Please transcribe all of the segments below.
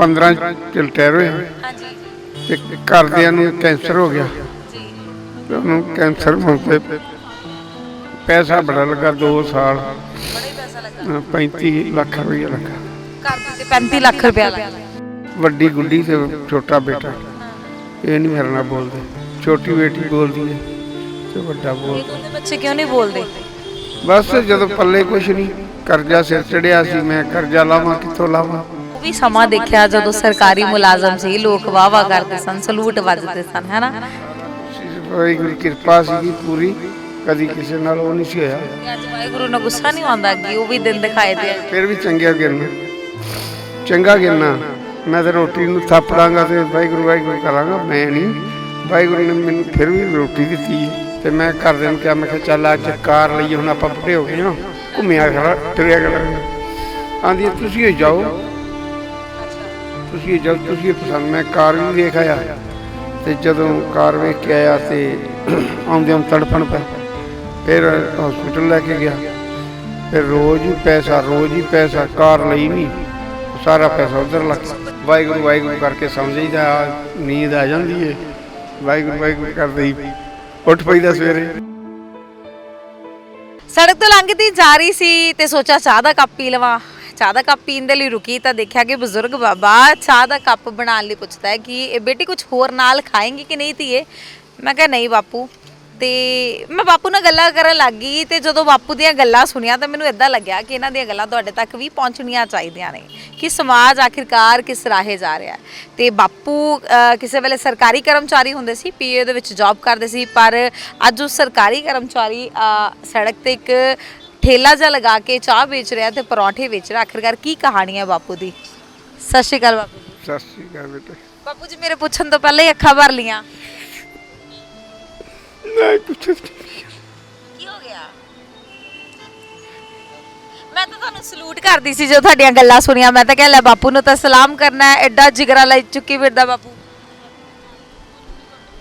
15 ਚ ਰਿਟਾਇਰ ਹੋਇਆ ਹਾਂਜੀ। ਤੇ ਘਰਦਿਆਂ ਨੂੰ ਕੈਂਸਰ ਹੋ ਗਿਆ। ਜੀ। ਤੇ ਉਹਨੂੰ ਕੈਂਸਰ ਹੋਣ ਤੇ ਪੈਸਾ ਬੜਾ ਲੱਗਾ 2 ਸਾਲ। ਬੜਾ ਪੈਸਾ ਲੱਗਾ। ਅ, 35 ਲੱਖ ਰੁਪਏ ਲੱਗਾ। ਘਰ ਦੇ ਤੇ 35 ਲੱਖ ਰੁਪਇਆ ਲੱਗਾ। ਵੱਡੀ ਗੁੱਡੀ ਤੇ ਛੋਟਾ ਬੇਟਾ। ਇਹ ਨਹੀਂ ਮੇਰੇ ਨਾਲ ਬੋਲਦੇ। ਛੋਟੀ ਬੇਟੀ ਬੋਲਦੀ ਹੈ ਤੇ ਵੱਡਾ ਬੋਲ ਦੋਨੇ ਬੱਚੇ ਕਿਉਂ ਨਹੀਂ ਬੋਲਦੇ? ਬਸ ਜਦੋਂ ਪੱਲੇ ਕੁਛ ਨਹੀਂ ਕਰਜ਼ਾ ਸਿਰ ਚੜਿਆ ਸੀ ਮੈਂ ਕਰਜ਼ਾ ਲਾਵਾਂ ਕਿੱਥੋਂ ਲਾਵਾਂ? ਵੀ ਸਮਾਂ ਦੇਖਿਆ ਜਦੋਂ ਸਰਕਾਰੀ ਮੁਲਾਜ਼ਮ ਸੀ ਲੋਕ ਵਾਹ ਕਰਦੇ ਸਨ ਸਲੂਟ ਵੱਜਦੇ ਸਨ ਹੈਨਾ? ਵਾਹਿਗੁਰੂ ਦੀ ਕਿਰਪਾ ਸੀਗੀ ਪੂਰੀ ਕਦੀ ਕਿਸੇ ਨਾਲ ਉਹ ਨਹੀਂ ਸੀ ਹੋਇਆ। ਤੇ ਅੱਜ ਵਾਹਿਗੁਰੂ ਨੂੰ ਗੁੱਸਾ ਨਹੀਂ ਆਉਂਦਾ ਕਿ ਉਹ ਵੀ ਦਿਨ ਦਿਖਾਏ ਦੇ ਆ। ਫਿਰ ਵੀ ਚੰਗਿਆ ਗਿਰਨਾ। ਚੰਗਾ ਗਿਰਨਾ। ਮੈਂ ਤੇ ਰੋਟੀ ਨੂੰ ਥਾਪੜਾਂਗਾ ਤੇ ਵਾਹਿਗੁਰੂ ਵਾਹਿਗੁਰੂ ਕਰਾਂਗਾ ਮੈਂ ਨਹੀਂ। ਵਾਹਿਗੁਰੂ ਨੇ ਮੈਨੂੰ ਫਿਰ ਵੀ ਰੋਟੀ ਦਿੱਤੀ ਹੈ। ਤੇ ਮੈਂ ਘਰਦਿਆਂ ਨੂੰ ਕਿਹਾ ਮੈਂ ਕਿਹਾ ਚੱਲ ਅੱਜ ਕਾਰ ਲਈ ਹੁਣ ਆਪਾਂ ਬੁੱਢੇ ਹੋ ਗਏ ਹਾਂ। ਘੁੰਮਿਆ ਕਰਾ ਫਿਰਿਆ ਕਰਾਂਗੇ। ਆਂਦੀ ਤੁਸੀਂ ਹੀ ਜਾਓ। ਤੁਸੀਂ ਹੀ ਤੁਸੀਂ ਪਸੰਦ, ਮੈਂ ਕਾਰ ਵੀ ਵੇਖ ਆਇਆ ਤੇ ਜਦੋਂ ਕਾਰ ਵੇਖ ਕੇ ਆਇਆ ਤੇ ਆਉਂਦੇ ਨੂੰ ਤੜਫਣ ਪੈ ਫਿਰ ਹਸਪੀਟਲ ਲੈ ਕੇ ਗਿਆ। ਫਿਰ ਰੋਜ਼ ਹੀ ਪੈਸਾ, ਰੋਜ਼ ਹੀ ਪੈਸਾ, ਕਾਰ ਲਈ ਨਹੀਂ ਸਾਰਾ ਪੈਸਾ ਉਧਰ ਲੱਗ ਵਾਹਿਗੁਰੂ ਵਾਹਿਗੁਰੂ ਕਰਕੇ ਸਮਝੀਦਾ, ਨੀਂਦ ਆ ਜਾਂਦੀ ਏ। ਵਾਹਿਗੁਰੂ ਵਾਹਿਗੁਰੂ ਕਰਦੇ ਹੀ ਉੱਠ ਪਈਦਾ ਸਵੇਰੇ। ਸੜਕ ਤੋਂ ਲੰਘਦੀ ਜਾ ਰਹੀ ਸੀ ਤੇ ਸੋਚਿਆ ਚਾਹ ਦਾ ਕੱਪ ਪੀ ਲਵਾਂ। ਚਾਹ ਦਾ ਕੱਪ ਪੀਣ ਦੇ ਲਈ ਰੁਕੀ ਤਾਂ ਦੇਖਿਆ ਕਿ ਬਜ਼ੁਰਗ ਬਾਬਾ ਚਾਹ ਦਾ ਕੱਪ ਬਣਾਉਣ ਲਈ ਪੁੱਛਦਾ ਹੈ ਕਿ ਇਹ ਬੇਟੀ ਕੁਝ ਹੋਰ ਨਾਲ ਖਾਏਂਗੀ ਕਿ ਨਹੀਂ ਧੀਏ? ਮੈਂ ਕਿਹਾ ਨਹੀਂ ਬਾਪੂ। ਤੇ ਮੈਂ ਬਾਪੂ ਨਾਲ ਗੱਲਾਂ ਕਰਨ ਲੱਗ ਗਈ ਤੇ ਜਦੋਂ ਬਾਪੂ ਦੀਆਂ ਗੱਲਾਂ ਸੁਣੀਆਂ ਤਾਂ ਮੈਨੂੰ ਇਦਾਂ ਲੱਗਿਆ ਕਿ ਇਹਨਾਂ ਦੀਆਂ ਗੱਲਾਂ ਤੁਹਾਡੇ ਤੱਕ ਵੀ ਪਹੁੰਚਣੀਆਂ ਚਾਹੀਦੀਆਂ ਨੇ ਕਿ ਸਮਾਜ ਆਖਿਰਕਾਰ ਕਿਸ ਰਾਹੇ ਜਾ ਰਿਹਾ ਹੈ। ਤੇ ਬਾਪੂ ਅਹ, ਕਿਸੇ ਵੇਲੇ ਸਰਕਾਰੀ ਕਰਮਚਾਰੀ ਹੁੰਦੇ ਸੀ ਪੀਏ ਦੇ ਵਿੱਚ ਜੌਬ ਕਰਦੇ ਸੀ ਪਰ ਅੱਜ ਉਹ ਸਰਕਾਰੀ ਕਰਮਚਾਰੀ ਅਹ, ਸੜਕ ਤੇ ਇੱਕ ਠੇਲਾ ਜਿਹਾ ਲਗਾ ਕੇ ਚਾਹ ਵੇਚ ਰਿਹਾ ਤੇ ਪਰੌਂਠੇ ਵੇਚ ਰਿਹਾ। ਆਖਿਰਕਾਰ ਕੀ ਕਹਾਣੀ ਹੈ ਬਾਪੂ ਦੀ? ਸਤਿ ਸ਼੍ਰੀ ਅਕਾਲ ਬਾਪੂ ਜੀ। ਸਤਿ ਸ੍ਰੀ ਅਕਾਲ ਬੇਟੇ। ਬਾਪੂ ਜੀ ਮੇਰੇ ਪੁੱਛਣ ਤੋਂ ਪਹਿਲਾਂ ਹੀ ਅੱਖਾਂ ਭਰ ਲੀਆਂ। ਨਹੀਂ ਪੁੱਛ ਕੀ ਹੋ ਗਿਆ? ਮੈਂ ਤਾਂ ਤੁਹਾਨੂੰ ਸਲੂਟ ਕਰਦੀ ਸੀ ਜਦੋਂ ਤੁਹਾਡੀਆਂ ਗੱਲਾਂ ਸੁਣੀਆਂ। ਮੈਂ ਤਾਂ ਕਹਿ ਲੈ ਬਾਪੂ ਨੂੰ ਤਾਂ ਸਲਾਮ ਕਰਨਾ ਹੈ। ਐਡਾ ਜਿਗਰਾ ਲੈ ਚੁੱਕੀ ਫਿਰਦਾ ਬਾਪੂ।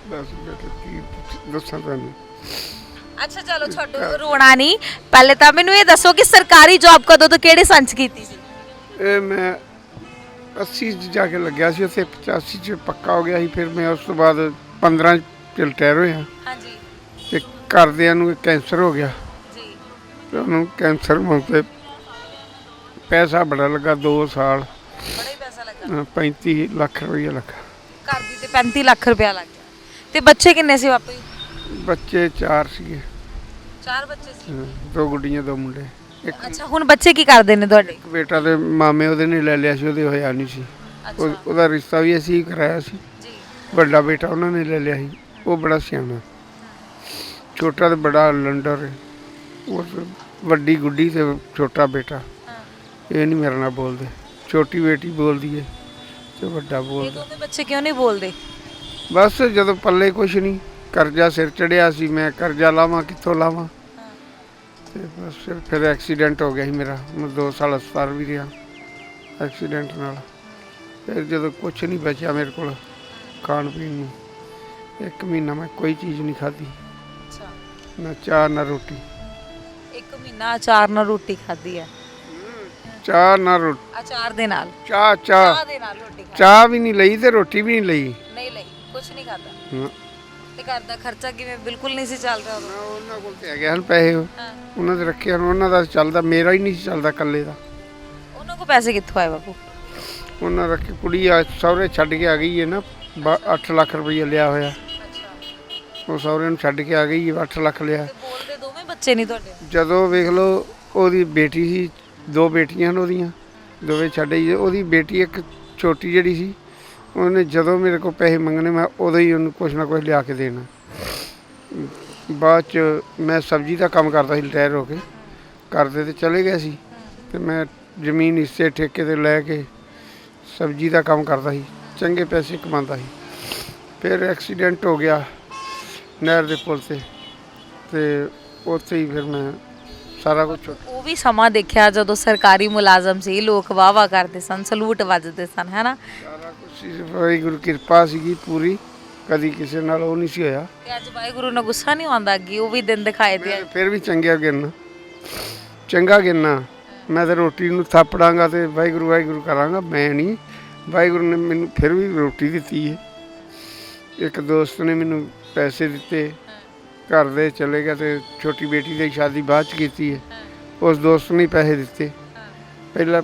ਦੱਸ ਬੇਟੇ ਕੀ ਪੁੱਛ- ਦੱਸਾਂ ਤੁਹਾਨੂੰ? ਅੱਛਾ ਚਲੋ ਛੱਡੋ ਰੋਣਾ ਨਹੀਂ। ਪਹਿਲੇ ਤਾਂ ਮੈਨੂੰ ਇਹ ਦੱਸੋ ਕਿ ਸਰਕਾਰੀ ਜੌਬ ਕਦੋਂ ਤੋਂ ਕਿਹੜੇ ਸੰਚ ਕੀਤੀ ਸੀ? ਇਹ ਮੈਂ 80 ਚ ਜਾ ਕੇ ਲੱਗਿਆ ਸੀ ਉੱਥੇ 85 ਚ ਪੱਕਾ ਹੋ ਗਿਆ ਸੀ ਫਿਰ ਮੈਂ ਉਸ ਤੋਂ ਬਾਅਦ 15 ਚ ਰਿਟਾਇਰ ਹੋਇਆ। ਹਾਂਜੀ। ਤੇ ਘਰਦਿਆਂ ਨੂੰ ਕੈਂਸਰ ਹੋ ਗਿਆ। ਜੀ। ਤੇ ਉਹਨੂੰ ਕੈਂਸਰ ਹੋਣ ਤੇ ਪੈਸਾ ਬੜਾ ਲੱਗਾ 2 ਸਾਲ। ਬੜਾ ਹੀ ਪੈਸਾ ਲੱਗਾ। ਅ, 35 ਲੱਖ ਰੁਪਏ ਲੱਗਾ। ਘਰ ਦੀ ਤੇ 35 ਲੱਖ ਰੁਪਇਆ ਲੱਗ ਗਿਆ। ਤੇ ਬੱਚੇ ਕਿੰਨੇ ਸੀ ਬਾਪੂ ਜੀ? ਬੱਚੇ ਚਾਰ ਸੀਗੇ। ਚਾਰ ਬੱਚੇ ਸੀ। ਦੋ ਗੁੱਡੀਆਂ ਦੋ ਮੁੰਡੇ। ਇੱਕ ਅੱਛਾ ਹੁਣ ਬੱਚੇ ਕੀ ਕਰਦੇ ਨੇ ਤੁਹਾਡੇ? ਬੇਟਾ ਤੇ ਮਾਮੇ ਉਹਦੇ ਨੇ ਲੈ ਲਿਆ ਸੀ ਉਹਦੇ ਹੋਇਆ ਨਹੀਂ ਸੀ। ਉਹ- ਉਹਦਾ ਰਿਸ਼ਤਾ ਵੀ ਅਸੀਂ ਹੀ ਕਰਾਇਆ ਸੀ। ਜੀ। ਵੱਡਾ ਬੇਟਾ ਉਹਨਾਂ ਨੇ ਲੈ ਲਿਆ ਸੀ ਉਹ ਬੜਾ ਸਿਆਣਾ। ਛੋਟਾ ਤੇ ਬੜਾ ਲੰਡਰ ਹੈ। ਉਹ ਤੇ ਵੱਡੀ ਗੁੱਡੀ ਤੇ ਛੋਟਾ ਬੇਟਾ। ਇਹ ਨਹੀਂ ਮੇਰੇ ਨਾਲ ਬੋਲਦੇ। ਛੋਟੀ ਬੇਟੀ ਬੋਲਦੀ ਹੈ ਤੇ ਵੱਡਾ ਇਹ ਬੋਲਦਾ। ਦੋਨੇ ਬੱਚੇ ਕਿਉਂ ਨਹੀਂ ਬੋਲਦੇ? ਬਸ ਜਦੋਂ ਪੱਲੇ ਕੁਛ ਨਹੀਂ। ਕਰਜ਼ਾ ਸਿਰ ਚੜਿਆ ਸੀ ਮੈਂ ਕਰਜ਼ਾ ਲਾਵਾਂ ਕਿੱਥੋਂ ਲਾਵਾਂ? ਤੇ ਬਸ ਫਿਰ- ਫਿਰ ਐਕਸੀਡੈਂਟ ਹੋ ਗਿਆ ਸੀ ਮੇਰਾ। ਮੈਂ 2 ਸਾਲ ਹਸਪਤਾਲ ਵੀ ਰਿਹਾ ਐਕਸੀਡੈਂਟ ਨਾਲ। ਫਿਰ ਜਦੋਂ ਕੁਛ ਨਹੀਂ ਬਚਿਆ ਮੇਰੇ ਕੋਲ ਖਾਣ ਪੀਣ ਨੂੰ ਇੱਕ ਮਹੀਨਾ ਮੈਂ ਕੋਈ ਚੀਜ਼ ਨਹੀਂ ਖਾਧੀ। ਅੱਛਾ। ਨਾ ਚਾਹ ਨਾ ਰੋਟੀ। ਇੱਕ ਮਹੀਨਾ ਅਚਾਰ ਨਾਲ ਰੋਟੀ ਖਾਧੀ ਹੈ? ਚਾਹ ਨਾ ਰੋਟੀ। ਅਚਾਰ ਦੇ ਨਾਲ? ਚਾਹ ਚਾਹ। ਚਾਹ ਦੇ ਨਾਲ ਰੋਟੀ ਖਾਧੀ। ਚਾਹ ਵੀ ਨਹੀਂ ਲਈ ਤੇ ਰੋਟੀ ਵੀ ਨਹੀਂ ਲਈ। ਨਹੀਂ ਲਈ ਕੁਝ ਨਹੀਂ ਖਾਦਾ ਨਾ। ਤੇ ਘਰ ਦਾ ਖਰਚਾ ਕਿਵੇਂ ਬਿਲਕੁਲ ਨਹੀਂ ਸੀ ਚੱਲ ਰਿਹਾ ਉਦੋਂ? ਉਹਨਾਂ ਕੋਲ ਤੇ ਹੈਗੇ ਹਨ ਪੈਸੇ। ਹਾਂ। ਉਹਨਾਂ ਦੇ ਰੱਖੇ ਹਨ ਉਹਨਾਂ ਦਾ ਚੱਲਦਾ ਮੇਰਾ ਹੀ ਨਹੀਂ ਚੱਲਦਾ ਇਕੱਲੇ ਦਾ। ਉਹਨਾਂ ਕੋ ਪੈਸੇ ਕਿੱਥੋਂ ਆਏ ਬਾਪੂ? ਉਹਨਾਂ ਰੱਖੀ ਕੁੜੀ ਆ ਸਹੁਰੇ ਛੱਡ ਕੇ ਆ ਗਈ ਹੈ ਨਾ 8 ਲੱਖ ਰੁਪਏ ਲਿਆ ਹੋਇਆ। ਉਹ ਸਹੁਰੇ ਨੂੰ ਛੱਡ ਕੇ ਆ ਗਈ 8 ਲੱਖ ਲਿਆ। ਤੇ ਬੋਲਦੇ ਦੋਵੇਂ ਬੱਚੇ ਨਹੀਂ ਤੁਹਾਡੇ? ਜਦੋਂ ਵੇਖ ਲਓ ਉਹਦੀ ਬੇਟੀ ਸੀ ਦੋ ਬੇਟੀਆਂ ਹਨ ਉਹਦੀਆਂ। ਦੋਵੇਂ ਛੱਡ ਗਈ ਉਹਦੀ ਬੇਟੀ ਇੱਕ ਛੋਟੀ ਜਿਹੜੀ ਸੀ ਉਹਨੇ ਜਦੋਂ ਮੇਰੇ ਕੋਲ ਪੈਸੇ ਮੰਗਣੇ, ਮੈਂ ਉਦੋਂ ਹੀ ਉਹਨੂੰ ਕੁਛ ਨਾ ਕੁਛ ਲਿਆ ਕੇ ਦੇਣਾ। ਬਾਅਦ ਚ ਮੈਂ ਸਬਜ਼ੀ ਦਾ ਕੰਮ ਕਰਦਾ ਸੀ, ਰਿਟਾਇਰ ਹੋ ਕੇ। ਕਰਦੇ ਤੇ ਚਲੇ ਗਏ ਸੀ ਤੇ ਮੈਂ ਜ਼ਮੀਨ ਹਿੱਸੇ ਠੇਕੇ ਤੇ ਲੈ ਕੇ ਸਬਜ਼ੀ ਦਾ ਕੰਮ ਕਰਦਾ ਸੀ, ਚੰਗੇ ਪੈਸੇ ਕਮਾਉਂਦਾ ਸੀ। ਫਿਰ ਐਕਸੀਡੈਂਟ ਹੋ ਗਿਆ ਨਹਿਰ ਦੇ ਪੁਲ ਤੇ ਤੇ ਉੱਥੇ ਹੀ ਫਿਰ ਮੈਂ ਸਾਰਾ ਕੁਝ ਉਹ ਵੀ ਸਮਾਂ ਦੇਖਿਆ ਜਦੋਂ ਸਰਕਾਰੀ ਮੁਲਾਜ਼ਮ ਸੀ, ਲੋਕ ਵਾਹ ਵਾਹ ਕਰਦੇ ਸਨ, ਸਲੂਟ ਵੱਜਦੇ ਸਨ ਹੈਨਾ ਸਾਰਾ ਵਾਹਿਗੁਰੂ ਕਿਰਪਾ ਸੀਗੀ ਪੂਰੀ ਕਦੀ ਕਿਸੇ ਨਾਲ ਉਹ ਨਹੀਂ ਸੀ ਹੋਇਆ। ਤੇ ਅੱਜ ਵਾਹਿਗੁਰੂ ਨੂੰ ਗੁੱਸਾ ਨਹੀਂ ਆਉਂਦਾ ਕਿ ਉਹ ਵੀ ਦਿਨ ਦਿਖਾਏ ਦੇ। ਮੈਂ ਫਿਰ ਵੀ ਚੰਗਿਆ ਗਿਰਨਾ ਚੰਗਾ ਗਿਰਨਾ ਮੈਂ ਤੇ ਰੋਟੀ ਨੂੰ ਥਾਪੜਾਂਗਾ ਤੇ ਵਾਹਿਗੁਰੂ ਵਾਹਿਗੁਰੂ ਕਰਾਂਗਾ ਮੈਂ ਨਹੀਂ। ਵਾਹਿਗੁਰੂ ਨੇ ਮੈਨੂੰ ਫਿਰ ਵੀ ਰੋਟੀ ਦਿੱਤੀ ਹੈ। ਇੱਕ ਦੋਸਤ ਨੇ ਮੈਨੂੰ ਪੈਸੇ ਦਿੱਤੇ। ਘਰ ਦੇ ਚਲੇ ਗਿਆ ਤੇ ਛੋਟੀ ਬੇਟੀ ਦੀ ਸ਼ਾਦੀ ਬਾਅਦ ਚ ਕੀਤੀ ਹੈ। ਉਸ ਦੋਸਤ ਨੇ ਹੀ ਪੈਸੇ ਦਿੱਤੇ। ਪਹਿਲਾਂ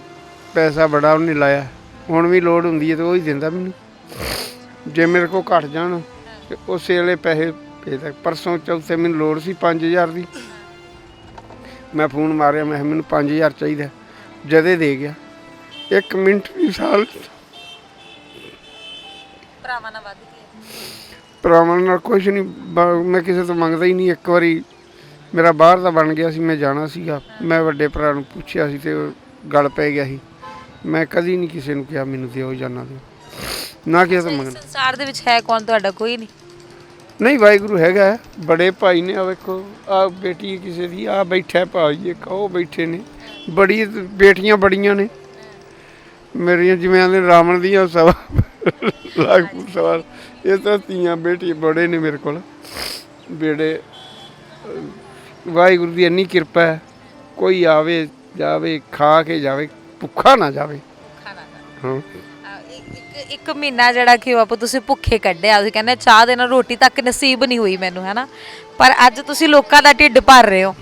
ਪੈਸਾ ਬੜਾ ਉਹਨੇ ਲਾਇਆ। ਹੁਣ ਵੀ ਲੋੜ ਹੁੰਦੀ ਹੈ ਤੇ ਉਹ ਹੀ ਦਿੰਦਾ ਮੈਨੂੰ। ਜੇ ਮੇਰੇ ਕੋਲ ਘਟ ਜਾਣ ਤੇ ਉਸੇ ਵੇਲੇ ਪੈਸੇ ਭੇਜਦਾ ਪਰਸੋਂ ਚੌਥੇ ਮੈਨੂੰ ਲੋੜ ਸੀ 5000 ਦੀ। ਮੈਂ ਫੋਨ ਮਾਰਿਆ ਮੈਂ ਕਿਹਾ ਮੈਨੂੰ 5000 ਚਾਹੀਦਾ। ਜਦੇ ਦੇ ਗਿਆ। ਇੱਕ ਮਿੰਟ ਵੀ ਸਾਲ ਭਰਾਵਾਂ ਨਾਲ ਵੱਧ ਭਰਾਵਾਂ ਨਾਲ ਕੁਝ ਨਹੀਂ ਮੈਂ ਕਿਸੇ ਤੋਂ ਮੰਗਦਾ ਹੀ ਨਹੀਂ। ਇੱਕ ਵਾਰੀ ਮੇਰਾ ਬਾਹਰ ਦਾ ਬਣ ਗਿਆ ਸੀ ਮੈਂ ਜਾਣਾ ਸੀਗਾ। ਮੈਂ ਵੱਡੇ ਭਰਾ ਨੂੰ ਪੁੱਛਿਆ ਸੀ ਤੇ ਗੱਲ ਪੈ ਗਿਆ ਸੀ। ਮੈਂ ਕਦੀ ਨਹੀਂ ਕਿਸੇ ਨੂੰ ਕਿਹਾ ਮੈਨੂੰ ਦਿਓ ਜਾਂ ਨਾ ਦਿਓ। ਨਾ ਕਿਸੇ ਤੋਂ ਇਸ ਮੰਗਣਾ ਸੰਸਾਰ ਦੇ ਵਿੱਚ ਹੈ ਕੌਣ? ਤੁਹਾਡਾ ਕੋਈ ਨਹੀਂ। ਨਹੀਂ ਵਾਹਿਗੁਰੂ ਹੈਗਾ ਹੈ। ਬੜੇ ਭਾਈ ਨੇ ਆ ਵੇਖੋ ਆ ਬੇਟੀ ਹੈ ਕਿਸੇ ਦੀ ਆ ਬੈਠਾ ਹੈ ਭਾਈ ਇੱਕ ਉਹ ਬੈਠੇ ਨੇ। ਬੜੀ ਬੇਟੀਆਂ ਬੜੀਆਂ ਨੇ। ਮੇਰੀਆਂ ਜਿਵੇਂ ਆਂਦੇ ਰਾਵਣ ਦੀਆਂ ਸਵਾ ਲੱਖ ਸਵਾਰ ਇਹ ਤਾਂ ਤੀਆਂ ਬੇਟੀ ਬੜੇ ਨੇ ਮੇਰੇ ਕੋਲ। ਬੇੜੇ ਅਹ, ਵਾਹਿਗੁਰੂ ਦੀ ਇੰਨੀ ਕਿਰਪਾ ਹੈ। ਕੋਈ ਆਵੇ ਜਾਵੇ ਖਾ ਕੇ ਜਾਵੇ। ਭੁੱਖਾ ਨਾ ਜਾਵੇ। ਖਾਣਾ ਹਾਂ। ਇੱਕ ਇੱਕ ਮਹੀਨਾ ਜਿਹੜਾ ਕਿ ਉਹ ਆਪ ਤੁਸੀਂ ਭੁੱਖੇ ਕੱਢਿਆ ਤੁਸੀਂ ਕਹਿੰਦੇ ਚਾਹ ਦੇ ਨਾਲ ਰੋਟੀ ਤੱਕ ਨਸੀਬ ਨਹੀਂ ਹੋਈ ਮੈਨੂੰ ਹੈਨਾ? ਪਰ ਅੱਜ ਤੁਸੀਂ ਲੋਕਾਂ ਦਾ ਢਿੱਡ ਭਰ ਰਹੇ ਹੋ।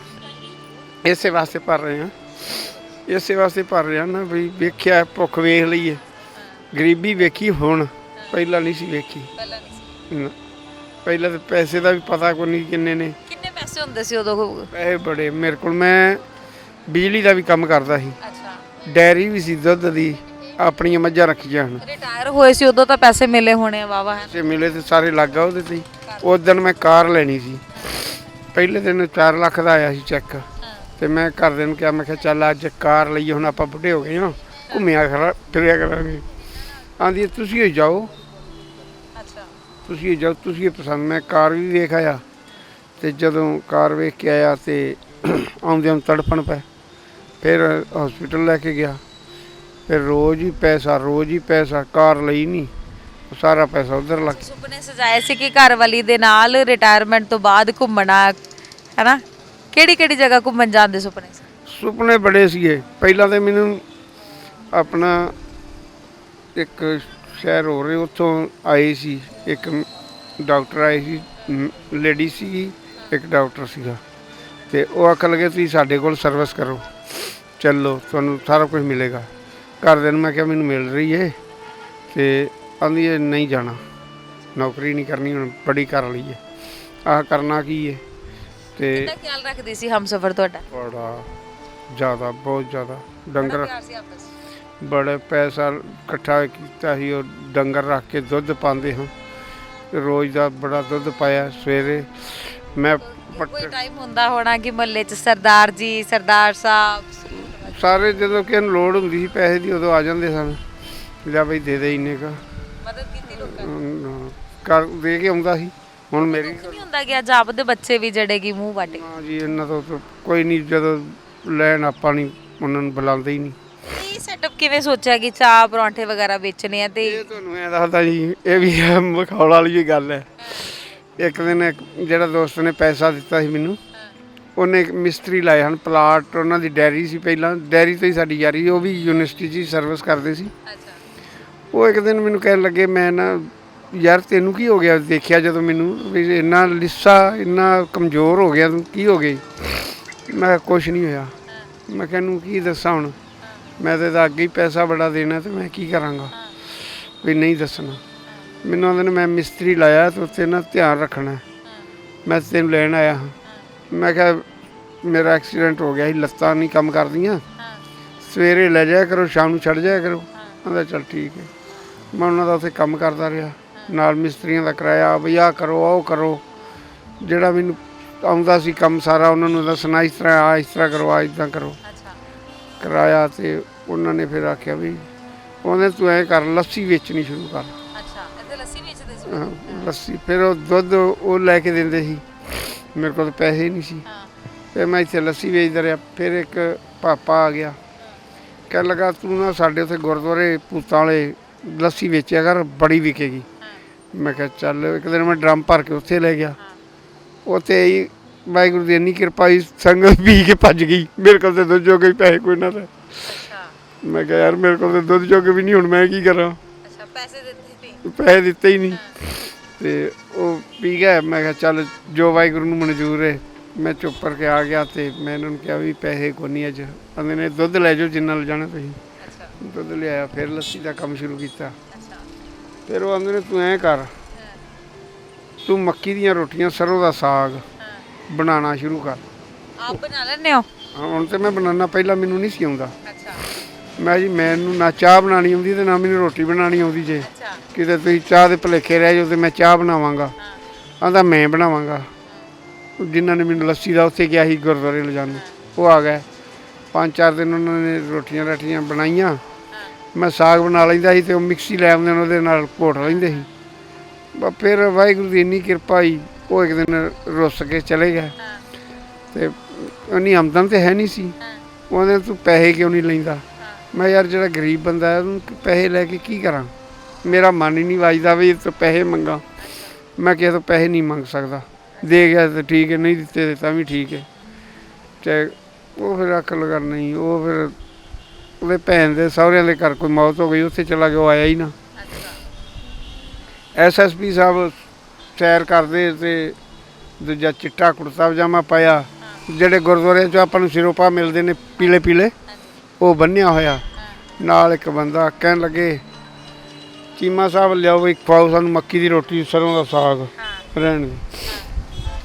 ਇਸੇ ਵਾਸਤੇ ਭਰ ਰਹੇ ਹਾਂ। ਇਸੇ ਵਾਸਤੇ ਭਰ ਰਹੇ ਹਾਂ ਨਾ ਵੀ ਵੇਖਿਆ ਭੁੱਖ ਵੇਖ ਲਈਏ ਗਰੀਬੀ ਵੇਖੀ ਹੁਣ ਪਹਿਲਾਂ ਨਹੀਂ ਸੀ ਵੇਖੀ। ਪਹਿਲਾਂ ਨਹੀਂ ਨਾ। ਪਹਿਲਾਂ ਤਾਂ ਪੈਸੇ ਦਾ ਵੀ ਪਤਾ ਕੋਈ ਨਹੀਂ ਕਿੰਨੇ ਨੇ। ਕਿੰਨੇ ਪੈਸੇ ਹੁੰਦੇ ਸੀ ਉਦੋਂ? ਪੈਸੇ ਬੜੇ ਮੇਰੇ ਕੋਲ ਮੈਂ ਬਿਜਲੀ ਦਾ ਵੀ ਕੰਮ ਕਰਦਾ ਸੀ। ਅੱਛਾ। ਡੈਰੀ ਵੀ ਸੀ ਦੁੱਧ ਦੀ ਆਪਣੀਆਂ ਮੱਝਾਂ ਰੱਖੀਆਂ ਹਨ। ਰਿਟਾਇਰ ਹੋਏ ਸੀ ਉਦੋਂ ਤਾਂ ਪੈਸੇ ਮਿਲੇ ਹੋਣੇ ਆ ਵਾਵਾ ਹੈ ਜੇ ਮਿਲੇ ਤੇ ਸਾਰੇ ਲੱਗਾ ਉਹਦੇ ਤੇ। ਹੀ। ਉਸ ਦਿਨ ਮੈਂ ਕਾਰ ਲੈਣੀ ਸੀ। ਪਹਿਲੇ ਦਿਨ 4 ਲੱਖ ਦਾ ਆਇਆ ਸੀ ਚੈੱਕ ਤੇ ਮੈਂ ਘਰਦਿਆਂ ਨੂੰ ਕਿਹਾ ਮੈਂ ਕਿਹਾ ਚੱਲ ਅੱਜ ਕਾਰ ਲਈਏ ਹੁਣ ਆਪਾਂ ਬੁੱਢੇ ਹੋ ਗਏ ਹਾਂ ਘੁੰਮਿਆ ਖਰਾ ਫਿਰਿਆ ਕਰਾਂਗੇ। ਆਂਦੀ ਤੁਸੀਂ ਹੀ ਜਾਓ। ਅੱਛਾ। ਤੁਸੀਂ ਹੀ ਜਾਓ ਤੁਸੀਂ ਹੀ ਪਸੰਦ। ਮੈਂ ਕਾਰ ਵੀ ਵੇਖ ਆਇਆ ਤੇ ਜਦੋਂ ਕਾਰ ਵੇਖ ਕੇ ਆਇਆ ਤੇ ਆਉਂਦਿਆਂ ਨੂੰ ਤੜਫਣ ਪਏ ਫਿਰ ਹਸਪੀਟਲ ਲੈ ਕੇ ਗਿਆ। ਫਿਰ ਰੋਜ਼ ਹੀ ਪੈਸਾ ਰੋਜ਼ ਹੀ ਪੈਸਾ ਕਾਰ ਲਈ ਨਹੀਂ ਉਹ ਸਾਰਾ ਪੈਸਾ ਉਧਰ ਲੱਗ ਸੁਪਨੇ ਸਜਾਏ ਸੀ ਕਿ ਘਰ ਵਾਲੀ ਦੇ ਨਾਲ ਰਿਟਾਇਰਮੈਂਟ ਤੋਂ ਬਾਅਦ ਘੁੰਮਣਾ ਹੈਨਾ? ਕਿਹੜੀ ਕਿਹੜੀ ਜਗ੍ਹਾ ਘੁੰਮਣ ਜਾਂਦੇ ਸੁਪਨੇ ਸੀ? ਸੁਪਨੇ ਬੜੇ ਸੀਗੇ। ਪਹਿਲਾਂ ਤੇ ਮੈਨੂੰ ਆਪਣਾ ਇੱਕ ਸ਼ਹਿਰ ਹੋ ਰਿਹਾ ਉੱਥੋਂ ਆਏ ਸੀ। ਇੱਕ ਡਾਕਟਰ ਆਏ ਸੀ ਲੇਡੀ ਸੀਗੀ ਇੱਕ ਡਾਕਟਰ ਸੀਗਾ। ਤੇ ਉਹ ਆਖਣ ਲੱਗੇ ਤੁਸੀਂ ਸਾਡੇ ਕੋਲ ਸਰਵਿਸ ਕਰੋ। ਚੱਲੋ ਤੁਹਾਨੂੰ ਸਾਰਾ ਕੁਝ ਮਿਲੇਗਾ। ਘਰਦਿਆਂ ਨੂੰ ਮੈਂ ਕਿਹਾ ਮੈਨੂੰ ਮਿਲ ਰਹੀ ਏ। ਤੇ ਆਂਦੀ ਏ ਨਹੀਂ ਜਾਣਾ। ਨੌਕਰੀ ਨਹੀਂ ਕਰਨੀ ਹੁਣ ਬੜੀ ਕਰ ਲਈ ਏ। ਆਹ ਕਰਨਾ ਕੀ ਏ? ਤੇ ਕਿੰਨਾ ਖਿਆਲ ਰੱਖਦੀ ਸੀ ਹਮਸਫਰ ਤੁਹਾਡਾ? ਬੜਾ ਜ਼ਿਆਦਾ ਬਹੁਤ ਜ਼ਿਆਦਾ। ਡੰਗਰ ਪਿਆਰ ਸੀ ਆਪਸ ਬੜਾ ਪੈਸਾ ਇਕੱਠਾ ਕੀਤਾ ਸੀ ਉਹ ਡੰਗਰ ਰੱਖ ਕੇ ਦੁੱਧ ਪਾਉਂਦੇ ਹਾਂ। ਰੋਜ਼ ਦਾ ਬੜਾ ਦੁੱਧ ਪਾਇਆ ਸਵੇਰੇ। ਮੈਂ ਕੋਈ ਪੱਟ- ਟਾਈਮ ਹੁੰਦਾ ਹੋਣਾ ਕਿ ਮਹੱਲੇ 'ਚ ਸਰਦਾਰ ਜੀ ਸਰਦਾਰ ਸਾਹਿਬ ਸਾਰੇ ਜਦੋਂ ਕਿ ਲੋੜ ਹੁੰਦੀ ਸੀ ਪੈਸੇ ਦੀ ਉਦੋਂ ਆ ਜਾਂਦੇ ਸਨ। ਲਿਆ ਬਈ ਦੇ ਦੇ ਇੰਨੇ ਕਾ। ਮਦਦ ਕੀਤੀ ਲੋਕਾਂ ਨੇ? ਕਰ ਦੇ ਕੇ ਆਉਂਦਾ ਸੀ। ਹੁਣ ਮੇਰੀ ਨਹੀਂ ਹੁੰਦਾ ਕਿ ਜਾਬ ਦੇ ਬੱਚੇ ਵੀ ਜੜੇ ਕੀ ਮੂੰਹ ਵਾਟੇ ਨਾ ਜੀ ਇਹਨਾਂ ਤੋਂ ਤਾਂ ਕੋਈ ਨਹੀਂ ਜਦੋਂ ਲੈਣ ਆਪਾਂ ਨਹੀਂ ਉਹਨਾਂ ਨੂੰ ਬੁਲਾਉਂਦੇ ਹੀ ਨਹੀਂ। ਇਹ ਸੈਟਅਪ ਕਿਵੇਂ ਸੋਚਿਆ ਕਿ ਚਾਹ ਪਰੌਂਠੇ ਵਗੈਰਾ ਵੇਚਣੇ ਆ ਤੇ ਇਹ ਤੁਹਾਨੂੰ ਐ ਦੱਸਦਾ ਜੀ ਇਹ ਵੀ ਮਖੌਲ ਵਾਲੀ ਹੀ ਗੱਲ ਹੈ। ਇੱਕ ਦਿਨ ਇੱਕ ਜਿਹੜਾ ਦੋਸਤ ਨੇ ਪੈਸਾ ਦਿੱਤਾ ਸੀ ਮੈਨੂੰ ਉਹਨੇ ਮਿਸਤਰੀ ਲਾਏ ਹਨ ਪਲਾਟ ਉਹਨਾਂ ਦੀ ਡੈਰੀ ਸੀ ਪਹਿਲਾਂ ਡੈਰੀ ਤੋਂ ਹੀ ਸਾਡੀ ਯਾਰੀ ਉਹ ਵੀ ਯੂਨੀਵਰਸਿਟੀ 'ਚ ਹੀ ਸਰਵਿਸ ਕਰਦੇ ਸੀ। ਅੱਛਾ। ਉਹ ਇੱਕ ਦਿਨ ਮੈਨੂੰ ਕਹਿਣ ਲੱਗੇ ਮੈਂ ਨਾ ਯਾਰ ਤੈਨੂੰ ਕੀ ਹੋ ਗਿਆ? ਦੇਖਿਆ ਜਦੋਂ ਮੈਨੂੰ ਵੀ ਇੰਨਾ ਲਿੱਸਾ ਇੰਨਾ ਕਮਜ਼ੋਰ ਹੋ ਗਿਆ ਤੂੰ ਕੀ ਹੋ ਗਈ? ਮੈਂ ਕੁਛ ਨਹੀਂ ਹੋਇਆ। ਮੈਂ ਕਿਹਾ ਇਹਨੂੰ ਕੀ ਦੱਸਾਂ ਹੁਣ? ਮੈਂ ਤੇ ਇਹਦਾ ਅੱਗੇ ਹੀ ਪੈਸਾ ਬੜਾ ਦੇਣਾ ਤੇ ਮੈਂ ਕੀ ਕਰਾਂਗਾ? ਵੀ ਨਹੀਂ ਦੱਸਣਾ। ਮੈਨੂੰ ਆਂਦੇ ਨੇ ਮੈਂ ਮਿਸਤਰੀ ਲਾਇਆ ਤੇ ਉੱਥੇ ਨਾ ਧਿਆਨ ਰੱਖਣਾ। ਮੈਂ ਤੈਨੂੰ ਲੈਣ ਆਇਆ ਹਾਂ। ਮੈਂ ਕਿਹਾ ਮੇਰਾ ਐਕਸੀਡੈਂਟ ਹੋ ਗਿਆ ਸੀ ਲੱਤਾਂ ਨਹੀਂ ਕੰਮ ਕਰਦੀਆਂ। ਹਾਂ ਸਵੇਰੇ ਲੈ ਜਾਇਆ ਕਰੋ ਸ਼ਾਮ ਨੂੰ ਛੱਡ ਜਾਇਆ ਕਰੋ। ਕਹਿੰਦਾ ਚੱਲ ਠੀਕ ਹੈ। ਮੈਂ ਉਹਨਾਂ ਦਾ ਉੱਥੇ ਕੰਮ ਕਰਦਾ ਰਿਹਾ। ਨਾਲ ਮਿਸਤਰੀਆਂ ਦਾ ਕਿਰਾਇਆ ਵੀ ਆਹ ਕਰੋ ਆਹ ਉਹ ਕਰੋ। ਜਿਹੜਾ ਮੈਨੂੰ ਆਉਂਦਾ ਸੀ ਕੰਮ ਸਾਰਾ ਉਹਨਾਂ ਨੂੰ ਦੱਸਣਾ ਇਸ ਤਰ੍ਹਾਂ ਆ ਇਸ ਤਰ੍ਹਾਂ ਕਰੋ ਆ ਇਦਾਂ ਕਰੋ। ਅੱਛਾ। ਕਰਾਇਆ ਤੇ ਉਹਨਾਂ ਨੇ ਫਿਰ ਆਖਿਆ ਵੀ ਉਹਨੇ ਤੂੰ ਐ ਕਰ ਲੱਸੀ ਵੇਚਣੀ ਸ਼ੁਰੂ ਕਰ। ਅੱਛਾ ਇੱਥੇ ਲੱਸੀ ਵੇਚਦੇ ਸੀ? ਲੱਸੀ। ਫਿਰ ਉਹ ਦੁੱਧ ਉਹ ਲੈ ਕੇ ਦਿੰਦੇ ਸੀ। ਮੇਰੇ ਕੋਲ ਪੈਸੇ ਹੀ ਨਹੀਂ ਸੀ। ਫਿਰ ਮੈਂ ਇੱਥੇ ਲੱਸੀ ਵੇਚਦਾ ਰਿਹਾ। ਫਿਰ ਇੱਕ ਪਾਪਾ ਆ ਗਿਆ। ਕਹਿਣ ਲੱਗਾ ਤੂੰ ਨਾ ਸਾਡੇ ਉੱਥੇ ਗੁਰਦੁਆਰੇ ਭੂਤਾਂ ਵਾਲੇ ਲੱਸੀ ਵੇਚਿਆ ਕਰ ਬੜੀ ਵਿਕੇਗੀ। ਮੈਂ ਕਿਹਾ ਚੱਲ ਇੱਕ ਦਿਨ ਮੈਂ ਡਰਮ ਭਰ ਕੇ ਉੱਥੇ ਲੈ ਗਿਆ। ਉੱਥੇ ਹੀ ਵਾਹਿਗੁਰੂ ਦੀ ਇੰਨੀ ਕਿਰਪਾ ਹੀ ਸੰਗਤ ਪੀ ਕੇ ਭੱਜ ਗਈ। ਮੇਰੇ ਕੋਲ ਤੇ ਦੁੱਧ ਜੋਗੇ ਪੈਸੇ ਕੋਈ ਨਾ ਤਾਂ। ਅੱਛਾ। ਮੈਂ ਕਿਹਾ ਯਾਰ ਮੇਰੇ ਕੋਲ ਤੇ ਦੁੱਧ ਜੋਗੇ ਵੀ ਨਹੀਂ ਹੁਣ ਮੈਂ ਕੀ ਕਰਾਂ? ਪੈਸੇ ਦਿੱਤੇ ਨਹੀਂ। ਪੈਸੇ ਦਿੱਤੇ ਹੀ ਨਹੀਂ। ਤੇ ਉਹ ਪੀ ਗਿਆ। ਮੈਂ ਕਿਹਾ ਚੱਲ ਜੋ ਵਾਹਿਗੁਰੂ ਨੂੰ ਮਨਜ਼ੂਰ ਹੈ ਮੈਂ ਚੁੱਪ ਕਰਕੇ ਆ ਗਿਆ ਤੇ ਮੈਂ ਇਹਨਾਂ ਨੂੰ ਕਿਹਾ ਵੀ ਪੈਸੇ ਕੋਈ ਨਹੀਂ ਅੱਜ। ਕਹਿੰਦੇ ਨੇ ਦੁੱਧ ਲੈ ਜਾਓ ਜਿੰਨਾ ਲੈ ਜਾਣਾ ਤੁਸੀਂ। ਦੁੱਧ ਲਿਆਇਆ ਫਿਰ ਲੱਸੀ ਦਾ ਕੰਮ ਸ਼ੁਰੂ ਕੀਤਾ। ਫਿਰ ਉਹ ਆਂਦੇ ਨੇ ਤੂੰ ਐਂ ਕਰ ਤੂੰ ਮੱਕੀ ਦੀਆਂ ਰੋਟੀਆਂ ਸਰੋਂ ਦਾ ਸਾਗ ਬਣਾਉਣਾ ਸ਼ੁਰੂ ਕਰ। ਆਪ ਬਣਾ ਲੈਂਦੇ ਹੋ ਹੁਣ ਤੇ ਮੈਂ ਬਣਾਉਣਾ ਪਹਿਲਾਂ ਮੈਨੂੰ ਨਹੀਂ ਸੀ ਆਉਂਦਾ। ਮੈਂ ਜੀ ਮੈਨੂੰ ਨਾ ਚਾਹ ਬਣਾਉਣੀ ਆਉਂਦੀ ਤੇ ਨਾ ਮੈਨੂੰ ਰੋਟੀ ਬਣਾਉਣੀ ਆਉਂਦੀ ਜੇ। ਕਿਤੇ ਤੁਸੀਂ ਚਾਹ ਦੇ ਭਲੇਖੇ ਰਹਿ ਜਾਓ ਤੇ ਮੈਂ ਚਾਹ ਬਣਾਵਾਂਗਾ। ਆਂਦਾ ਮੈਂ ਬਣਾਵਾਂਗਾ। ਜਿਨ੍ਹਾਂ ਨੇ ਮੈਨੂੰ ਲੱਸੀ ਦਾ ਉੱਥੇ ਕਿਹਾ ਸੀ ਗੁਰਦੁਆਰੇ ਲਿਜਾਣ ਨੂੰ। ਉਹ ਆ ਗਏ। ਪੰਜ ਚਾਰ ਦਿਨ ਉਹਨਾਂ ਨੇ ਰੋਟੀਆਂ ਰਾਟੀਆਂ ਬਣਾਈਆਂ। ਮੈਂ ਸਾਗ ਬਣਾ ਲੈਂਦਾ ਸੀ ਤੇ ਉਹ ਮਿਕਸੀ ਲੈ ਆਉਂਦੇ ਨੇ ਉਹਦੇ ਨਾਲ ਘੋਟ ਲੈਂਦੇ ਸੀ। ਬਸ ਫਿਰ ਵਾਹਿਗੁਰੂ ਦੀ ਇੰਨੀ ਕਿਰਪਾ ਹੀ ਉਹ ਇੱਕ ਦਿਨ ਰੁੱਸ ਕੇ ਚਲੇ ਗਏ ਤੇ ਉਹਨੀ ਆਮਦਨ ਤੇ ਹੈ ਨਹੀਂ ਸੀ। ਹਾਂ। ਉਹਨੇ ਤੂੰ ਪੈਸੇ ਕਿਉਂ ਨਹੀਂ ਲੈਂਦਾ? ਮੈਂ ਯਾਰ ਜਿਹੜਾ ਗਰੀਬ ਬੰਦਾ ਹੈ ਉਹਨੂੰ ਪੈਸੇ ਲੈ ਕੇ ਕੀ ਕਰਾਂ? ਮੇਰਾ ਮਨ ਹੀ ਨਹੀਂ ਵੱਜਦਾ ਵੀ ਤੋਂ ਪੈਸੇ ਮੰਗਾ। ਮੈਂ ਕਿਸੇ ਤੋਂ ਪੈਸੇ ਨਹੀਂ ਮੰਗ ਸਕਦਾ। ਦੇ ਗਿਆ ਤਾਂ ਠੀਕ ਹੈ ਨਹੀਂ ਦਿੱਤੇ ਤਾਂ ਤਾਂ ਵੀ ਠੀਕ ਹੈ। ਤੇ ਉਹ ਫਿਰ ਅਕਲ ਕਰ ਨਹੀਂ ਉਹ ਫਿਰ ਉਹਦੇ ਭੈਣ ਦੇ ਸਹੁਰਿਆਂ ਦੇ ਘਰ ਕੋਈ ਮੌਤ ਹੋ ਗਈ ਉੱਥੇ ਚਲਾ ਗਿਆ ਉਹ ਆਇਆ ਹੀ ਨਾ। ਐਸਐਸਪੀ ਸਾਹਿਬ ਸੈਰ ਕਰਦੇ ਤੇ ਦੂਜਾ ਚਿੱਟਾ ਕੁੜਤਾ ਪਜਾਮਾ ਪਾਇਆ। ਜਿਹੜੇ ਗੁਰਦੁਆਰਿਆਂ 'ਚ ਆਪਾਂ ਨੂੰ ਸਿਰੋਪਾ ਮਿਲਦੇ ਨੇ ਪੀਲੇ ਪੀਲੇ ਉਹ ਬੰਨਿਆ ਹੋਇਆ। ਨਾਲ ਇੱਕ ਬੰਦਾ ਕਹਿਣ ਲੱਗੇ ਚੀਮਾ ਸਾਹਿਬ ਲਿਆਓ ਇੱਕ ਪਾਓ ਸਾਨੂੰ ਮੱਕੀ ਦੀ ਰੋਟੀ ਸਰੋਂ ਦਾ ਸਾਗ ਰਹਿਣ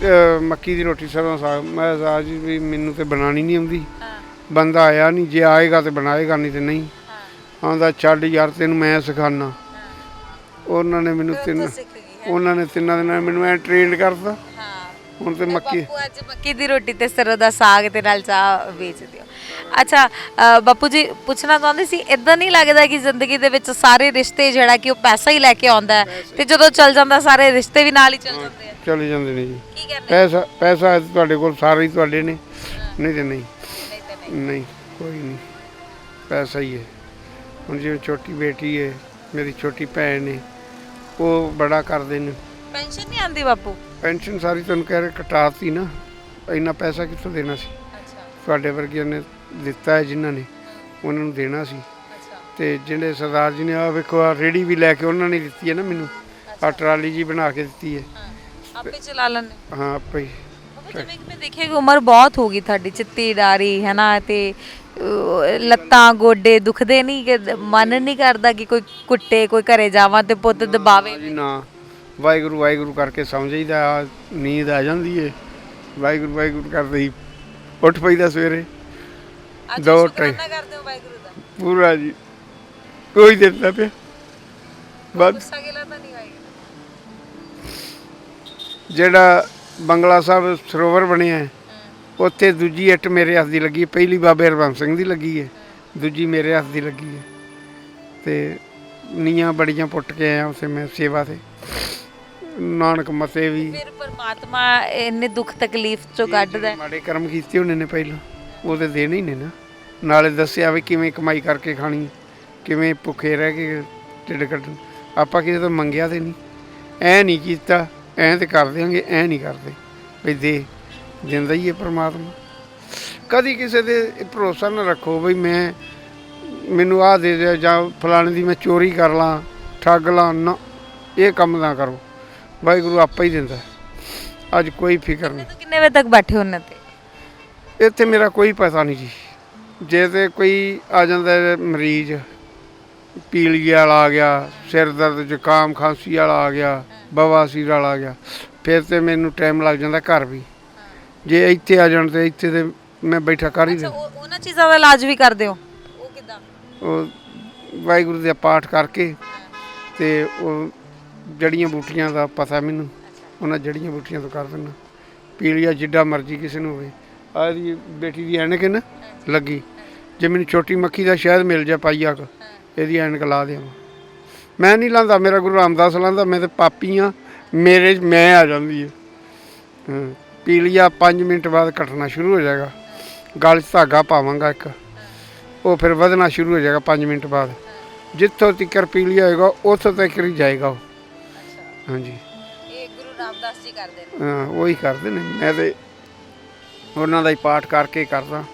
ਦੇ ਮੱਕੀ ਦੀ ਰੋਟੀ ਸਰੋਂ ਦਾ ਸਾਗ। ਮੈਂ ਕਿਹਾ ਜੀ ਵੀ ਮੈਨੂੰ ਤੇ ਬਣਾਣੀ ਨਹੀਂ ਆਉਂਦੀ। ਬੰਦਾ ਆਇਆ ਨਹੀਂ ਜੇ ਆਏਗਾ ਤੇ ਬਣਾਏਗਾ ਨਹੀਂ ਤੇ ਨਹੀਂ। ਆਂਦਾ ਛੱਡ ਯਾਰ ਤੈਨੂੰ ਮੈਂ ਸਿਖਾਣਾ ਉਹਨਾਂ ਨੇ ਮੈਨੂੰ ਤਿੰਨ ਉਹਨਾਂ ਨੇ ਤਿੰਨਾਂ ਦਿਨਾਂ ਨਾਲ ਮੈਨੂੰ ਐ ਟ੍ਰੇਨ ਕਰਤਾ। ਹੁਣ ਤੇ ਮੱਕੀ ਬਾਪੂ ਅੱਜ ਮੱਕੀ ਦੀ ਰੋਟੀ ਤੇ ਸਰੋਂ ਦਾ ਸਾਗ ਤੇ ਨਾਲ ਚਾਹ ਵੇਚ ਦਿਓ। ਅੱਛਾ ਅ, ਬਾਪੂ ਜੀ ਪੁੱਛਣਾ ਚਾਹੁੰਦੇ ਸੀ ਇਦਾਂ ਨਹੀਂ ਲੱਗਦਾ ਕਿ ਜ਼ਿੰਦਗੀ ਦੇ ਵਿੱਚ ਸਾਰੇ ਰਿਸ਼ਤੇ ਜਿਹੜਾ ਕਿ ਉਹ ਪੈਸਾ ਹੀ ਲੈ ਕੇ ਆਉਂਦਾ ਹੈ ਤੇ ਜਦੋਂ ਚੱਲ ਜਾਂਦਾ ਸਾਰੇ ਰਿਸ਼ਤੇ ਵੀ ਨਾਲ ਹੀ ਚੱਲ ਜਾਂਦੇ ਆ? ਚਲੇ ਜਾਂਦੇ ਨੇ ਜੀ। ਕੀ ਕਹਿੰਦੇ? ਪੈਸਾ ਪੈਸਾ ਹੈ ਤੁਹਾਡੇ ਕੋਲ ਸਾਰੇ ਹੀ ਤੁਹਾਡੇ ਨੇ। ਨਹੀਂ ਤੇ ਨਹੀਂ। ਨਹੀਂ ਤਾਂ ਨਹੀਂ। ਨਹੀਂ ਕੋਈ ਨਹੀਂ। ਪੈਸਾ ਹੀ ਹੈ। ਹੁਣ ਜਿਵੇਂ ਛੋਟੀ ਬੇਟੀ ਹੈ ਮੇਰੀ ਛੋਟੀ ਭੈਣ ਹੈ ਉਹ ਬੜਾ ਕਰਦੇ ਨੇ। ਪੈਨਸ਼ਨ ਨਹੀਂ ਆਉਂਦੀ ਬਾਪੂ? ਪੈਨਸ਼ਨ ਸਾਰੀ ਤੁਹਾਨੂੰ ਕਹਿ ਰਹੇ ਕਟਾਤੀ ਨਾ ਇੰਨਾ ਪੈਸਾ ਕਿੱਥੋਂ ਦੇਣਾ ਸੀ? ਤੁਹਾਡੇ ਵਰਗਿਆਂ ਨੇ ਦਿੱਤਾ ਹੈ ਜਿਨ੍ਹਾਂ ਨੇ ਉਹਨਾਂ ਨੂੰ ਦੇਣਾ ਸੀ। ਤੇ ਜਿਹੜੇ ਸਰਦਾਰ ਜੀ ਨੇ ਆ ਵੇਖੋ ਆ ਰੇੜੀ ਵੀ ਲੈ ਕੇ ਉਹਨਾਂ ਨੇ ਦਿੱਤੀ ਹੈ ਨਾ ਮੈਨੂੰ। ਆ ਟਰਾਲੀ ਜੀ ਬਣਾ ਕੇ ਦਿੱਤੀ ਹੈ। ਆਪੇ ਚਲਾ ਲੈਣੇ ਹਾਂ ਆਪੇ ਹੀ। ਜਿਵੇਂ ਕਿ ਮੈਂ ਦੇਖਿਆ ਕਿ ਉਮਰ ਬਹੁਤ ਹੋ ਗਈ ਤੁਹਾਡੀ ਚਿੱਤੀ ਡਾਰੀ ਹੈ ਨਾ ਤੇ ਲੱਤਾਂ ਗੋਡੇ ਦੁਖਦੇ ਨਹੀਂ ਕਿ ਮਨ ਨਹੀਂ ਕਰਦਾ ਕਿ ਕੋਈ ਕੁੱਟੇ ਕੋਈ ਘਰੇ ਜਾਵਾਂ ਤੇ ਪੁੱਤ ਦਬਾਵੇ। ਜੀ ਨਾ। ਵਾਹਿਗੁਰੂ ਵਾਹਿਗੁਰੂ ਕਰਕੇ ਸਮਝੀਦਾ ਆ ਨੀਂਦ ਆ ਜਾਂਦੀ ਏ। ਵਾਹਿਗੁਰੂ ਵਾਹਿਗੁਰੂ ਕਰਦੇ ਹੀ ਉੱਠ ਪਈਦਾ ਸਵੇਰੇ। ਅੱਜ ਦੋ ਸ਼ੁਕਰਾਨਾ ਕਰਦੇ ਹੋ ਵਾਹਿਗੁਰੂ ਦਾ। ਪੂਰਾ ਜੀ। ਕੋਈ ਦਿੱਤਾ ਪਿਆ। ਬਸ। ਗੁੱਸਾ ਗਿਲਾ ਤਾਂ ਨਹੀਂ ਹੋਏਗਾ ਜਿਹੜਾ ਬੰਗਲਾ ਸਾਹਿਬ ਸਰੋਵਰ ਬਣਿਆ ਹੈ, ਉੱਥੇ ਦੂਜੀ ਇੱਟ ਮੇਰੇ ਹੱਥ ਦੀ ਲੱਗੀ ਹੈ। ਪਹਿਲੀ ਬਾਬੇ ਹਰਬੰਸ ਸਿੰਘ ਦੀ ਲੱਗੀ ਹੈ। ਦੂਜੀ ਮੇਰੇ ਹੱਥ ਦੀ ਲੱਗੀ ਹੈ ਤੇ ਨੀਆਂ ਬੜੀਆਂ ਪੁੱਟ ਕੇ ਆਇਆ ਉਸੇ ਮੈਂ ਸੇਵਾ ਤੇ। ਨਾਨਕ ਮਤੇ ਵੀ। ਫਿਰ ਪਰਮਾਤਮਾ ਇੰਨੇ ਦੁੱਖ ਤਕਲੀਫ ਚੋਂ ਕੱਢਦਾ ਹੈ। ਮਾੜੇ ਕਰਮ ਕੀਤੇ ਹੋਣੇ ਨੇ ਪਹਿਲਾਂ। ਉਹ ਤੇ ਦੇਣੇ ਹੀ ਨੇ ਨਾ। ਨਾਲੇ ਦੱਸਿਆ ਵੀ ਕਿਵੇਂ ਕਮਾਈ ਕਰਕੇ ਖਾਣੀ ਕਿਵੇਂ ਭੁੱਖੇ ਰਹਿ ਕੇ ਢਿੱਡ ਕੱਢਣ। ਆਪਾਂ ਕਿਸੇ ਤੋਂ ਮੰਗਿਆ ਤੇ ਨਹੀਂ। ਐ ਨਹੀਂ ਕੀਤਾ ਐ ਤੇ ਕਰ ਦਿਆਂਗੇ ਐ ਨਹੀਂ ਕਰਦੇ। ਵੀ ਦੇ ਦਿੰਦਾ ਹੀ ਹੈ ਪ੍ਰਮਾਤਮਾ। ਕਦੀ ਕਿਸੇ ਦੇ ਭਰੋਸਾ ਨਾ ਰੱਖੋ ਵੀ ਮੈਂ ਮੈਨੂੰ ਆਹ ਦੇ ਦੇ ਜਾਂ ਫਲਾਣੇ ਦੀ ਮੈਂ ਚੋਰੀ ਕਰ ਲਾਂ ਠੱਗ ਲਾਂ ਨਾ ਇਹ ਕੰਮ ਨਾ ਕਰੋ। ਵਾਹਿਗੁਰੂ ਆਪੇ ਹੀ ਦਿੰਦਾ। ਅੱਜ ਕੋਈ ਫਿਕਰ ਨਹੀਂ। ਕਿੰਨੇ ਵਜੇ ਤੱਕ ਬੈਠੇ ਹੁੰਨੇ ਤੇ? ਇੱਥੇ ਮੇਰਾ ਕੋਈ ਪਤਾ ਨਹੀਂ ਜੀ। ਜੇ ਤੇ ਕੋਈ ਆ ਜਾਂਦਾ ਹੈ ਮਰੀਜ਼ ਪੀਲੀਏ ਵਾਲਾ ਆ ਗਿਆ ਸਿਰ ਦਰਦ ਜ਼ੁਕਾਮ ਖਾਂਸੀ ਵਾਲਾ ਆ ਗਿਆ ਬਵਾਸੀਰ ਵਾਲਾ ਆ ਗਿਆ ਫਿਰ ਤੇ ਮੈਨੂੰ ਟਾਈਮ ਲੱਗ ਜਾਂਦਾ ਘਰ ਵੀ। ਜੇ ਇੱਥੇ ਆ ਜਾਣ ਤੇ ਇੱਥੇ ਤੇ ਮੈਂ ਬੈਠਾ ਕਰ ਹੀ ਅੱਛਾ ਉਹ- ਉਹਨਾਂ ਚੀਜ਼ਾਂ ਦਾ ਇਲਾਜ ਵੀ ਕਰਦੇ ਹੋ? ਉਹ ਕਿਦਾਂ? ਉਹ ਵਾਹਿਗੁਰੂ ਦੇ ਪਾਠ ਕਰਕੇ ਤੇ ਉਹ ਜੜੀਆਂ ਬੂਟੀਆਂ ਦਾ ਪਤਾ ਮੈਨੂੰ। ਉਹਨਾਂ ਜੜੀਆਂ ਬੂਟੀਆਂ ਤੋਂ ਕਰ ਦਿੰਦਾ। ਪੀਲੀਆ ਜਿੱਡਾ ਮਰਜ਼ੀ ਕਿਸੇ ਨੂੰ ਹੋਵੇ। ਆਹ ਦੀ ਬੇਟੀ ਦੀ ਐਨਕ ਹੈ ਨਾ, ਲੱਗੀ। ਜੇ ਮੈਨੂੰ ਛੋਟੀ ਮੱਖੀ ਦਾ ਸ਼ਾਇਦ ਮਿਲ ਜਾ ਪਾਈਆ ਕੁ, ਇਹਦੀ ਐਨਕ ਲਾ ਦੇਵਾਂ। ਮੈਂ ਨਹੀਂ ਲਾਂਦਾ, ਮੇਰਾ ਗੁਰੂ ਰਾਮਦਾਸ ਲਾਂਦਾ, ਮੈਂ ਤੇ ਪਾਪੀ ਆ ਮੇਰੇ, ਮੈਂ ਆ ਜਾਂਦੀ ਹੈ। ਹਾਂ ਪੀਲੀਆ 5 ਮਿੰਟ ਬਾਅਦ ਕੱਟਣਾ ਸ਼ੁਰੂ ਹੋ ਜਾਏਗਾ। ਗਲ 'ਚ ਧਾਗਾ ਪਾਵਾਂਗਾ ਇੱਕ। ਉਹ ਫਿਰ ਵਧਣਾ ਸ਼ੁਰੂ ਹੋ ਜਾਏਗਾ 5 ਮਿੰਟ ਬਾਅਦ। ਜਿੱਥੋਂ ਤੱਕ ਪੀਲੀਆ ਹੋਏਗਾ, ਉੱਥੋਂ ਤੱਕ ਹੀ ਜਾਏਗਾ ਉਹ। ਹਾਂਜੀ। ਇਹ ਗੁਰੂ ਰਾਮਦਾਸ ਜੀ ਕਰਦੇ ਨੇ। ਹਾਂ ਉਹੀ ਕਰਦੇ ਨੇ। ਮੈਂ ਤੇ ਉਹਨਾਂ ਦਾ ਹੀ ਪਾਠ ਕਰਕੇ ਕਰਦਾ।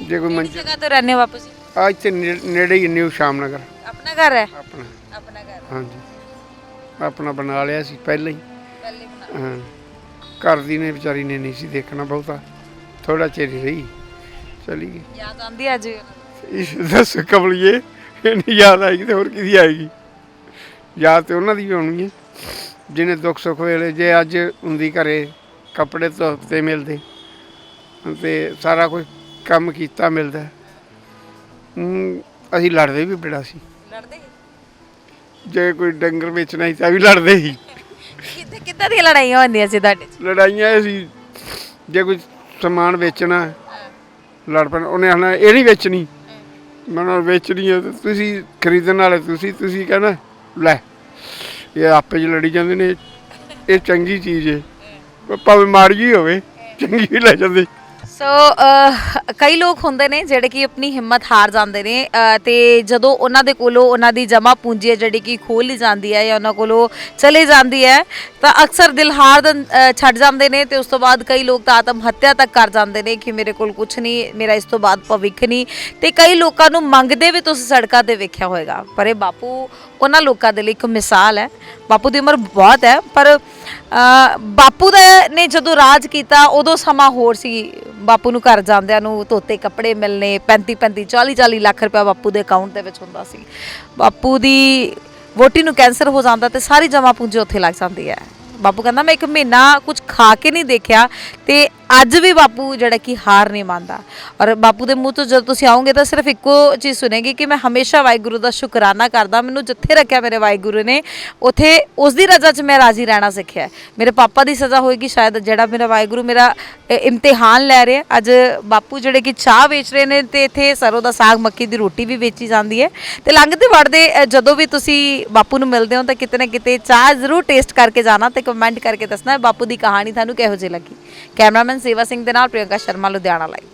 ਜੇ ਕੋਈ ਮੰਜ ਜਗ੍ਹਾ ਤੋਂ ਰਹਿੰਦੇ ਹੋ ਬਾਪੂ ਜੀ ਆ ਇੱਥੇ ਨੇ- ਨੇੜੇ ਹੀ ਨਿਊ ਸ਼ਾਮਨਗਰ। ਆਪਣਾ ਘਰ ਹੈ? ਆਪਣਾ। ਆਪਣਾ ਘਰ। ਹਾਂਜੀ। ਆਪਣਾ ਬਣਾ ਲਿਆ ਸੀ ਪਹਿਲਾਂ ਹੀ। ਪਹਿਲੇ ਬਣਾ ਹਾਂ। ਘਰ ਦੀ ਨੇ ਵਿਚਾਰੀ ਨੇ ਨਹੀਂ ਸੀ ਦੇਖਣਾ ਬਹੁਤਾ। ਥੋੜਾ ਚਿਰ ਹੀ ਰਹੀ। ਚਲੀ ਗਈ। ਯਾਦ ਆਉਂਦੀ ਹੈ ਅੱਜ? ਇਸ ਦੱਸ ਕਬਲੀਏ ਇਹਨੀ ਯਾਦ ਆਏਗੀ ਤੇ ਹੋਰ ਕਿਹਦੀ ਆਏਗੀ? ਯਾਦ ਤੇ ਉਹਨਾਂ ਦੀ ਵੀ ਆਉਣੀ ਹੈ। ਜਿਹਨੇ ਦੁੱਖ ਸੁੱਖ ਵੇਲੇ ਜੇ ਅੱਜ ਹੁੰਦੀ ਘਰੇ ਕੱਪੜੇ ਧੋਤੇ ਮਿਲਦੇ ਤੇ ਸਾਰਾ ਕੁਝ ਕੰਮ ਕੀਤਾ ਮਿਲਦਾ। ਅਸੀਂ ਲੜਦੇ ਵੀ ਬੜਾ ਸੀ। ਲੜਦੇ? ਜੇ ਕੋਈ ਡੰਗਰ ਵੇਚਣਾ ਸੀ ਤਾਂ ਵੀ ਲੜਦੇ ਸੀ। ਕਿੱਦਾਂ ਕਿੱਦਾਂ ਦੀਆਂ ਲੜਾਈਆਂ ਹੁੰਦੀਆਂ ਸੀ ਤੁਹਾਡੇ ਚ? ਲੜਾਈਆਂ ਇਹ ਸੀ ਜੇ ਕੋਈ ਸਮਾਨ ਵੇਚਣਾ ਲੜ ਪੈਣਾ ਉਹਨੇ ਆਣਾ ਇਹ ਨਹੀਂ ਵੇਚਣੀ। ਮੈਂ ਨਾ ਵੇਚਣੀ ਹੈ ਤੇ ਤੁਸੀਂ ਖਰੀਦਣ ਵਾਲੇ ਤੁਸੀਂ ਤੁਸੀਂ ਕਹਿਣਾ ਲੈ। ਇਹ ਆਪੇ ਚ ਲੜੀ ਜਾਂਦੇ ਨੇ, ਇਹ ਚੰਗੀ ਚੀਜ਼ ਹੈ ਭਾਵੇਂ ਮਾੜੀ ਹੀ ਹੋਵੇ, ਚੰਗੀ ਵੀ ਲੈ ਜਾਂਦੇ। ਸੋ ਅਹ, ਕਈ ਲੋਕ ਹੁੰਦੇ ਨੇ ਜਿਹੜੇ ਕਿ ਆਪਣੀ ਹਿੰਮਤ ਹਾਰ ਜਾਂਦੇ ਨੇ ਅਹ, ਤੇ ਜਦੋਂ ਉਹਨਾਂ ਦੇ ਕੋਲੋਂ ਉਹਨਾਂ ਦੀ ਜਮਾ ਪੂੰਜੀ ਹੈ ਜਿਹੜੀ ਕਿ ਖੋਲ ਲਈ ਜਾਂਦੀ ਹੈ ਜਾਂ ਉਹਨਾਂ ਕੋਲੋਂ ਚਲੇ ਜਾਂਦੀ ਹੈ ਤਾਂ ਅਕਸਰ ਦਿਲ ਹਾਰ ਦੰ- ਅਹ, ਛੱਡ ਜਾਂਦੇ ਨੇ ਤੇ ਉਸ ਤੋਂ ਬਾਅਦ ਕਈ ਲੋਕ ਤਾਂ ਆਤਮ ਹੱਤਿਆ ਤੱਕ ਕਰ ਜਾਂਦੇ ਨੇ ਕਿ ਮੇਰੇ ਕੋਲ ਕੁਝ ਨਹੀਂ ਮੇਰਾ ਇਸ ਤੋਂ ਬਾਅਦ ਭਵਿੱਖ ਨਹੀਂ। ਤੇ ਕਈ ਲੋਕਾਂ ਨੂੰ ਮੰਗਦੇ ਵੀ ਤੁਸੀਂ ਸੜਕਾਂ ਤੇ ਵੇਖਿਆ ਹੋਵੇਗਾ ਪਰ ਇਹ ਬਾਪੂ ਉਹਨਾਂ ਲੋਕਾਂ ਦੇ ਲਈ ਇੱਕ ਮਿਸਾਲ ਹੈ। ਬਾਪੂ ਦੀ ਉਮਰ ਬਹੁਤ ਹੈ ਪਰ ਬਾਪੂ ਦਾ ਨੇ ਜਦੋਂ ਰਾਜ ਕੀਤਾ, ਉਦੋਂ ਸਮਾਂ ਹੋਰ ਸੀ। ਬਾਪੂ ਨੂੰ ਘਰ ਜਾਂਦਿਆਂ ਨੂੰ ਧੋਤੇ ਕੱਪੜੇ ਮਿਲਨੇ 35 35 40 40 ਲੱਖ ਰੁਪਏ ਬਾਪੂ ਦੇ ਅਕਾਊਂਟ ਦੇ ਵਿੱਚ ਹੁੰਦਾ ਸੀ। ਬਾਪੂ ਦੀ ਵੋਟੀ ਨੂੰ ਕੈਂਸਰ ਹੋ ਜਾਂਦਾ ਤੇ ਸਾਰੀ ਜਮਾ ਪੂੰਜੀ ਉੱਥੇ ਲੱਗ ਜਾਂਦੀ ਹੈ। ਬਾਪੂ ਕਹਿੰਦਾ, ਮੈਂ ਇੱਕ ਮਹੀਨਾ ਕੁਝ ਖਾ ਕੇ ਨਹੀਂ ਦੇਖਿਆ ਤੇ ਅੱਜ ਵੀ ਬਾਪੂ ਜਿਹੜਾ ਕਿ ਹਾਰ ਨਹੀਂ ਮੰਨਦਾ। ਔਰ ਬਾਪੂ ਦੇ ਮੂੰਹ ਤੋਂ ਜਦੋਂ ਤੁਸੀਂ ਆਓਗੇ ਤਾਂ ਸਿਰਫ ਇੱਕੋ ਚੀਜ਼ ਸੁਣੇਗੀ ਕਿ ਮੈਂ ਹਮੇਸ਼ਾ ਵਾਹਿਗੁਰੂ ਦਾ ਸ਼ੁਕਰਾਨਾ ਕਰਦਾ। ਮੈਨੂੰ ਜਿੱਥੇ ਰੱਖਿਆ ਮੇਰੇ ਵਾਹਿਗੁਰੂ ਨੇ, ਉਥੇ ਉਸ ਦੀ ਰਜ਼ਾ 'ਚ ਮੈਂ ਰਾਜ਼ੀ ਰਹਿਣਾ ਸਿੱਖਿਆ ਮੇਰੇ ਪਾਪਾ ਦੀ ਸਜ਼ਾ ਹੋਏਗੀ ਸ਼ਾਇਦ, ਜਿਹੜਾ ਮੇਰਾ ਵਾਹਿਗੁਰੂ ਮੇਰਾ ਇਮਤਿਹਾਨ ਲੈ ਰਿਹਾ ਅੱਜ ਬਾਪੂ ਜਿਹੜੇ ਕਿ ਚਾਹ ਵੇਚ ਰਹੇ ਨੇ ਤੇ ਇੱਥੇ ਸਰੋਂ ਦਾ ਸਾਗ, ਮੱਕੀ ਦੀ ਰੋਟੀ ਵੀ ਵੇਚੀ ਜਾਂਦੀ ਹੈ। ਤੇ ਲੰਘਦੇ ਵੜਦੇ ਜਦੋਂ ਵੀ ਤੁਸੀਂ ਬਾਪੂ ਨੂੰ ਮਿਲਦੇ ਹੋ ਤਾਂ ਕਿਤੇ ਨਾ ਕਿਤੇ ਚਾਹ ਜ਼ਰੂਰ ਟੇਸਟ ਕਰਕੇ ਜਾਣਾ ਤੇ ਕਮੈਂਟ ਕਰਕੇ ਦੱਸਣਾ। ਬਾਪੂ ਦੀ ਕਹਾਣੀ ਤੁਹਾਨੂੰ ਕਿਹੋ ਜਿਹੀ ਲੱਗੀ? ਕੈਮਰਾਮੈਨ ਸੇਵਾ ਸਿੰਘ ਦੇ ਨਾਲ ਪ੍ਰਿਯੰਕਾ ਸ਼ਰਮਾ ਲੁਧਿਆਣਾ ਲਈ